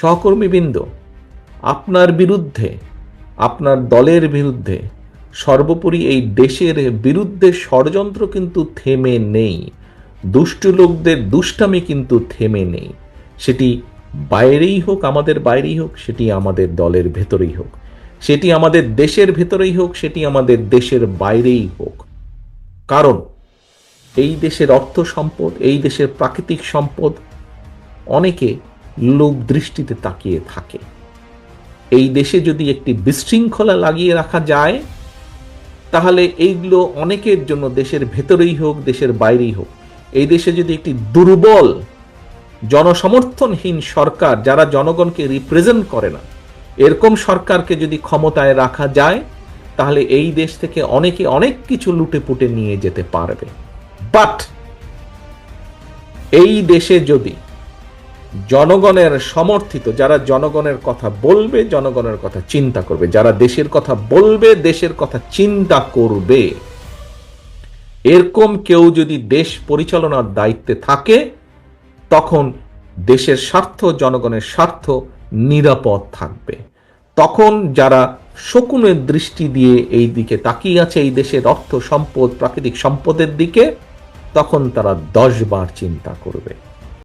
সহকর্মীবৃন্দ আপনার বিরুদ্ধে, আপনার দলের বিরুদ্ধে, সর্বোপরি এই দেশের বিরুদ্ধে ষড়যন্ত্র কিন্তু থেমে নেই, দুষ্ট লোকদের দুষ্টামি কিন্তু থেমে নেই। সেটি বাইরেই হোক, আমাদের বাইরেই হোক, সেটি আমাদের দলের ভেতরেই হোক। সেটি আমাদের দেশের ভেতরেই হোক, সেটি আমাদের দেশের বাইরেই হোক। কারণ, এই দেশের অর্থ সম্পদ, এই দেশের প্রাকৃতিক সম্পদ অনেকে লোক দৃষ্টিতে তাকিয়ে থাকে। এই দেশে যদি একটি বিশৃঙ্খলা লাগিয়ে রাখা যায়, তাহলে এইগুলো অনেকের জন্য দেশের ভেতরেই হোক, দেশের বাইরেই হোক। এই দেশে যদি একটি দুর্বল, জনসমর্থনহীন সরকার, যারা জনগণকে রিপ্রেজেন্ট করে না, এরকম সরকারকে যদি ক্ষমতায় রাখা যায়, তাহলে এই দেশ থেকে অনেকে অনেক কিছু লুটে পুটে নিয়ে যেতে পারবে। বাট এই দেশে যদি জনগণের সমর্থিত, যারা জনগণের কথা বলবে, জনগণের কথা চিন্তা করবে। যারা দেশের কথা বলবে, দেশের কথা চিন্তা করবে। এরকম কেউ যদি দেশ পরিচালনার দায়িত্বে থাকে, তখন দেশের স্বার্থ, জনগণের স্বার্থ নিরাপদ থাকবে। তখন যারা শকুনের দৃষ্টি দিয়ে এই দিকে তাকিয়ে আছে, এই দেশের অর্থ, সম্পদ, প্রাকৃতিক সম্পদের দিকে, তখন তারা দশবার চিন্তা করবে।